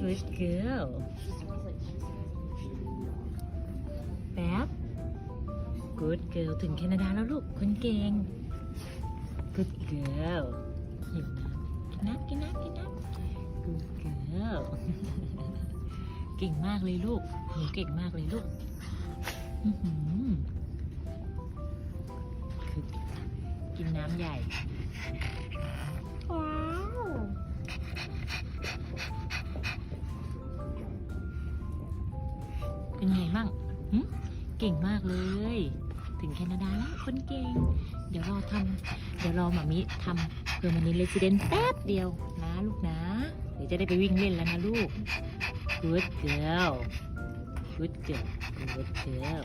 good girl แป๊บ good girl ถึงแคนาดาแล้วลูกคนเก่ง good girl หิวน้ำกินน้ำกินน้ำกินน้ำ good girl เก่งมากเลยลูกหนูเก่งมากเลยลูกคือกินน้ำใหญ่ เป็นไงบ้างเก่งมากเลย ถึงแคนาดาแล้วคนเก่ง เดี๋ยวรอทำเดี๋ยวรอหมามิทำเพื่อมันนี้เลสเดนแป๊บเดียวนะลูกนะ เดี๋ยวจะได้ไปวิ่งเล่นแล้วนะลูก good girl good girl good girl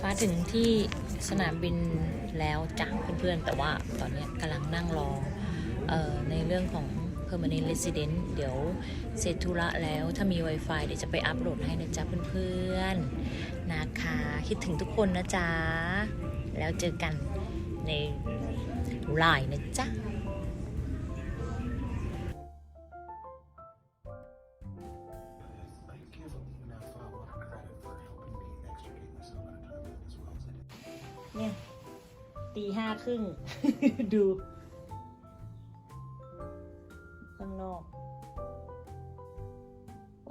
ฟ้าถึงที่สนามบินแล้วจ้าเพื่อนๆ แต่ว่าตอนนี้กำลังนั่งรอออในเรื่องของ Permanent Resident เดี๋ยวเสร็จธุระแล้วถ้ามี Wi-Fi เดี๋ยวจะไปอัปโหลดให้นะจ๊ะเพื่อนๆนะคะ คิดถึงทุกคนนะจ๊ะ แล้วเจอกันในไลน์นะจ๊ะเนี่ยตีห้าครึ่งดู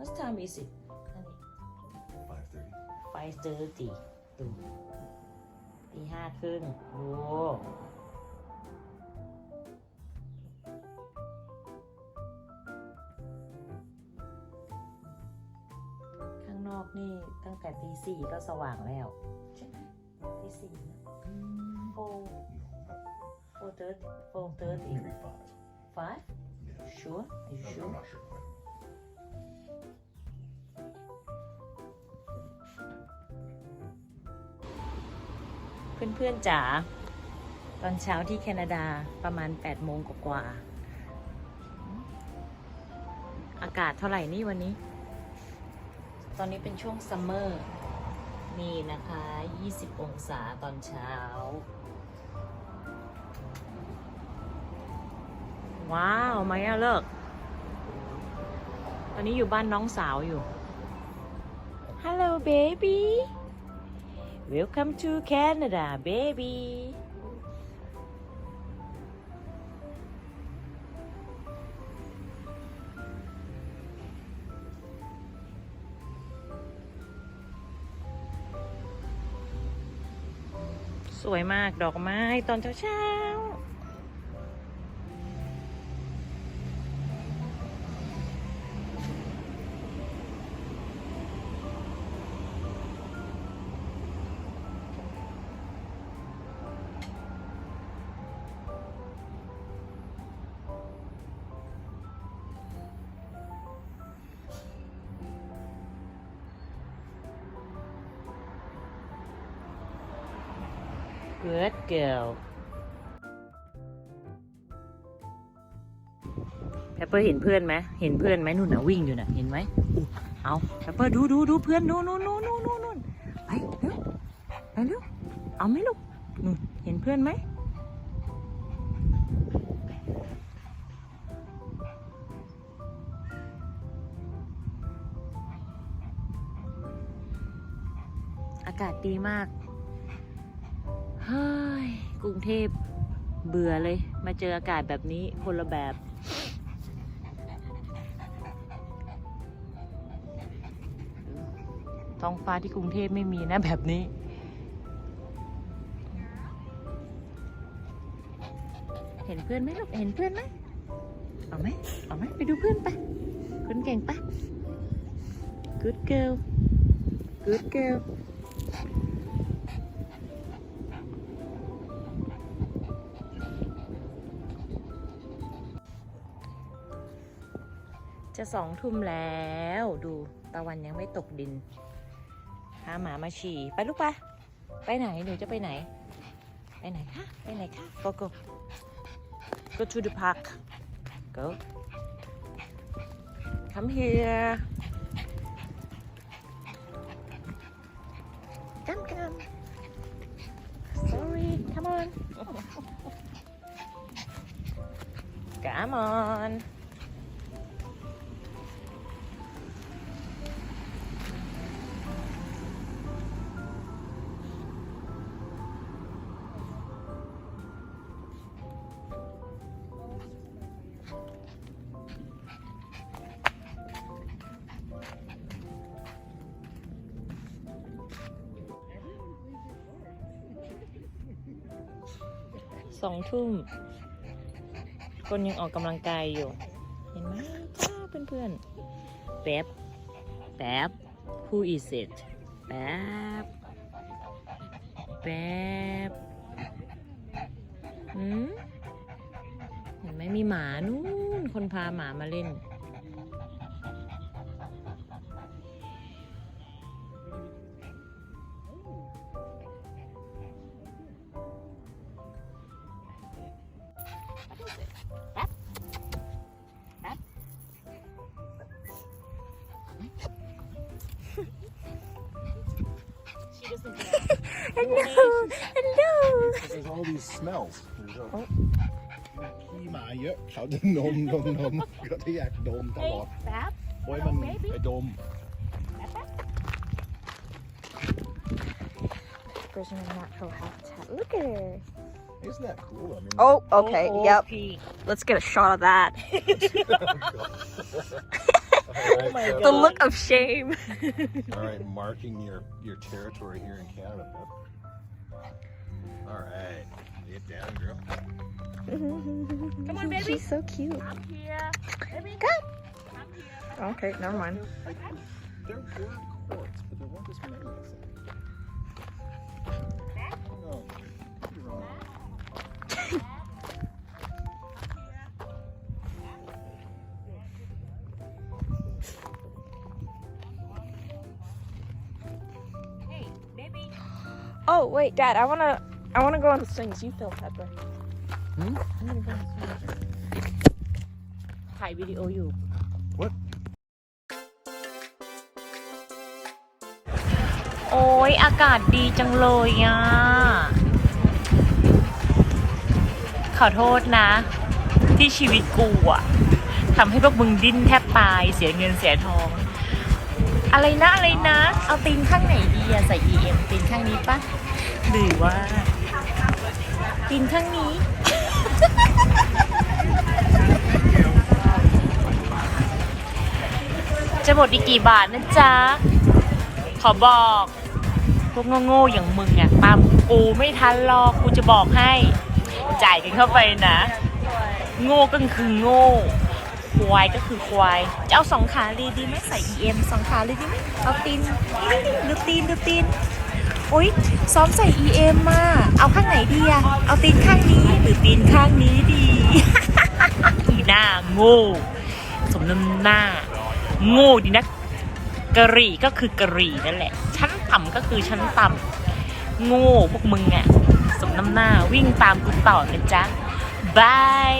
What time is it 5:30. ไฟเจอตีดูตีห้าครึ่งดูข้างนอกนี่ตั้งแต่ตีสี่ก็สว่างแล้วใช่ไหมตีสี่นะโฟโฟเตอร์โฟเตอร์ตี Maybe five. five Yeah. sure are you I'm sure not sure. when. เพื่อนๆจ๋าตอนเช้าที่แคนาดาประมาณ8โมงกว่าอากาศเท่าไหร่นี่วันนี้ ตอนนี้เป็นช่วงซัมเมอร์นี่นะคะ 20 องศาตอนเช้า ว้าวมาย่าเลิก ตอนนี้อยู่บ้านน้องสาวอยู่ Hello baby Welcome to Canada baby สวยมากดอกไม้ตอนเช้าๆ Good girl แพปเปอร์เห็นเพื่อนไหมเห็นเพื่อนไหมนู่นน่ะวิ่งอยู่น่ะ เห็นไหมเอาแพปเปอร์ดูดูดูเพื่อนนู่นนู่นนู่นนู่นนู่นนู่นไปเร็วไปเร็วเอาไหมลูกนู่นเห็นเพื่อนไหมอากาศดีมาก เฮ้ยกรุงเทพเบื่อเลย มาเจออากาศแบบนี้คนละแบบ ท้องฟ้าที่กรุงเทพไม่มีนะแบบนี้ เห็นเพื่อนไหมลูก เห็นเพื่อนไหมเอาไหมเอาไหมไปดูเพื่อนไปคนเก่งไป good girl good girl จะสองทุ่มแล้วดูตะวันยังไม่ตกดินพาหมามาฉี่ไปลูกไปไปไหนหนูจะไปไหน ไปไหนคะไปไหนคะ go go go to the park go come here come come sorry come on Come on สองทุ่ม คนยังออกกำลังกายอยู่ เห็นไหมจ้าเพื่อนๆ แป๊บ แป๊บ who is it แป๊บ แป๊บหืมเห็นไหมมีหมานู่น คนพาหมามาเล่น Hello Hello There's all these smells. There's a- Oh. ขี้หมาเยอะเขาจะนมนมนมก็ที่อยากดมตลอด แป๊บ โอ้ยมันไปดม version of natural habitat. Look at her. Isn't that cool? I mean, Oh, okay. Oh, yep. pig. Let's get a shot of that. all my right, The so- look of shame. all right, marking your your territory here in Canada. bud. All right, get down, girl. Come on, baby. She's so cute. I'm here. Come. Okay, never mind. There were quartz, but there weren't as many. I think. Oh wait, Dad. I wanna. I wanna go on the swings. You film Pepper. ถ่ายวิดีโออยู่ What? โอ้ยอากาศดีจังเลยอะ ขอโทษนะ ที่ชีวิตกูอะทำให้พวกมึงดิ้นแทบตายเสียเงินเสียทอง อะไรนะอะไรนะ เอาตีนข้างไหนดีอะใส่ EM ตีนข้างนี้ปะหรือว่า ตีนข้างนี้ จะหมดอีกกี่บาทนะจ๊ะ ขอบอกพวกโง่ๆอย่างมึงอะตามกูไม่ทันหรอกกูจะบอกให้ จ่ายกันเข้าไปนะ โง่ก็คือโง่ ควายก็คือควาย จะเอาสองขาลีดีไหมใส่ EM สองขาลีดีไหมเอาตีนดูตีนดูตีนโอ๊ยซ้อมใส่ EM มา เอาข้างไหนดีอะเอาตีนข้างนี้หรือตีนข้างนี้ดี อีหน้าโง่ สมน้ำหน้า โง่ดีนะกะหรี่ก็คือกะหรี่นั่นแหละ ชั้นต่ำก็คือชั้นต่ำโง่พวกมึงอะสมน้ำหน้าวิ่งตามกูต่อนะจ๊ะบาย